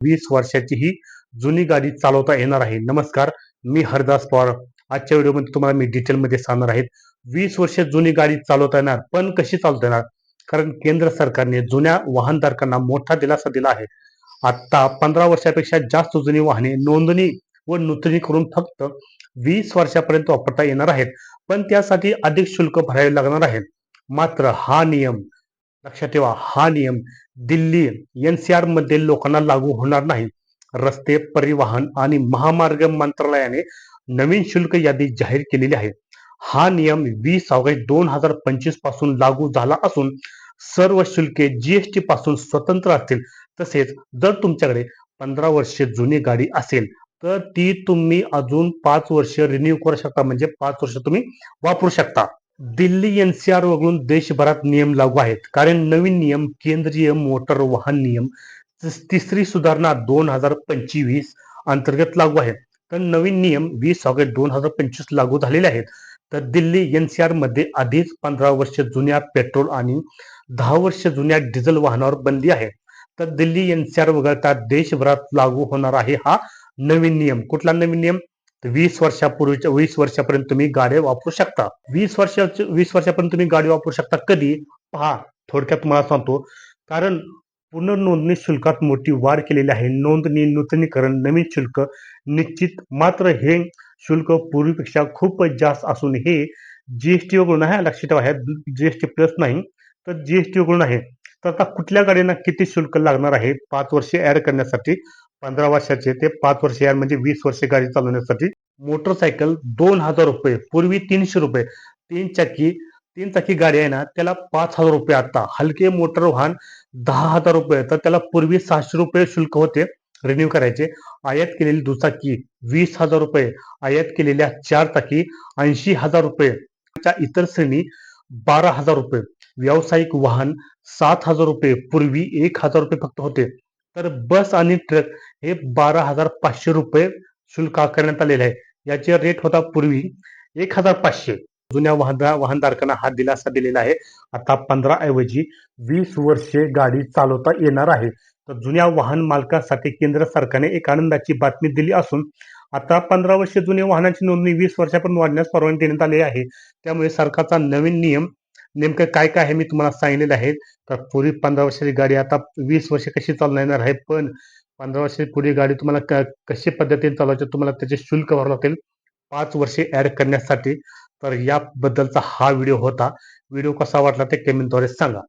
वीस वर्षाची ही जुनी गाडी चालवता येणार आहे. नमस्कार मी हरदास पवार. आजच्या व्हिडिओमध्ये तुम्हाला मी डिटेलमध्ये सांगणार आहे. वीस वर्ष जुनी गाडी चालवता येणार पण कशी चालवता येणार? कारण केंद्र सरकारने जुन्या वाहनधारकांना मोठा दिलासा दिला आहे. आता पंधरा वर्षापेक्षा जास्त जुनी वाहने नोंदणी व नूतनी करून फक्त वीस वर्षापर्यंत वापरता येणार आहेत. पण त्यासाठी अधिक शुल्क भरावे लागणार आहे. मात्र हा नियम लक्षात ठेवा हा नियम दिल्ली एनसीआरमध्ये लोकांना लागू होणार नाही. रस्ते परिवहन आणि महामार्ग मंत्रालयाने नवीन शुल्क यादी जाहीर केलेली आहे. हा नियम वीस ऑगस्ट दोन हजार पंचवीसपासून लागू झाला असून सर्व शुल्के जीएसटी पासून स्वतंत्र असतील. तसेच जर तुमच्याकडे पंधरा वर्षे जुनी गाडी असेल तर ती तुम्ही अजून पाच वर्ष रिन्यू करू शकता. म्हणजे पाच वर्ष तुम्ही वापरू शकता. दिल्ली एनसीआर वगळून देशभरात नियम लागू आहेत. कारण नवीन नियम केंद्रीय मोटर वाहन नियम तिसरी सुधारणा दोन हजार पंचवीस अंतर्गत लागू आहेत. तर नवीन नियम वीस ऑगस्ट दोन हजार पंचवीस लागू झालेले आहेत. तर दिल्ली एनसीआरमध्ये आधीच पंधरा वर्ष जुन्या पेट्रोल आणि दहा वर्ष जुन्या डिझेल वाहनावर बंदी आहे. तर दिल्ली एनसीआर वगळता देशभरात लागू होणार आहे हा नवीन नियम. कुठला नवीन नियम? वीस वर्षापूर्वीच्या वीस वर्षापर्यंत तुम्ही गाड्या वापरू शकता. वीस वर्षाच्या वीस वर्षापर्यंत तुम्ही गाडी वापरू शकता. कधी? पहा थोडक्यात तुम्हाला सांगतो. कारण पुनर्नोंदणी शुल्कात मोठी वाढ केलेली आहे. नोंदणी नूतनीकरण नवीन शुल्क निश्चित. मात्र हे शुल्क पूर्वीपेक्षा खूपच जास्त असून हे जीएसटी वगळून आहे. लक्षात ठेवा जीएसटी प्लस नाही तर जीएसटी वगळून आहे. तर आता कुठल्या गाडीना किती शुल्क लागणार आहे? पाच वर्षे ऍड करण्यासाठी पंधरा वर्षाचे ते पाच वर्ष या म्हणजे वीस वर्षे गाडी चालवण्यासाठी. मोटरसायकल दोन हजार रुपये पूर्वी तीनशे रुपये. तीन चाकी तीन चाकी गाडी आहे ना त्याला पाच हजार रुपये आता. हलके मोटर वाहन दहा हजार रुपये तर त्याला पूर्वी सहाशे रुपये शुल्क होते रिन्यू करायचे. आयात केलेली दुचाकी वीस हजार रुपये आयात केलेल्या चार चाकी ऐंशी हजार रुपये. इतर श्रेणी बारा हजार रुपये. व्यावसायिक वाहन सात हजार रुपये पूर्वी एक हजार रुपये फक्त होते. तर बस आणि ट्रक हे बारा हजार पाचशे रुपये शुल्क आकारण्यात आलेले आहे. याचे रेट होता पूर्वी एक हजार पाचशे. जुन्या वाहन वाहनधारकांना हा दिलासा दिलेला आहे. आता पंधरा ऐवजी वीस वर्षे गाडी चालवता येणार आहे. तर जुन्या वाहन मालकांसाठी केंद्र सरकारने एक आनंदाची बातमी दिली असून आता पंधरा वर्षे जुन्या वाहनांची नोंदणी वीस वर्षापर्यंत वाढण्यास परवानगी देण्यात आली आहे. त्यामुळे सरकारचा नवीन नियम नेमकं काय काय आहे मी तुम्हाला सांगितलेलं आहे. तर पूर्वी पंधरा वर्षाची गाडी आता वीस वर्ष कशी चालणार येणार आहे पण पंधरा वर्षाची पुढे गाडी तुम्हाला कशी पद्धतीने चालवायची तुम्हाला त्याचे शुल्क भरावं लागेल पाच वर्षे ऍड करण्यासाठी. तर याबद्दलचा हा व्हिडिओ होता. व्हिडिओ कसा वाटला ते कमेंटद्वारे सांगा.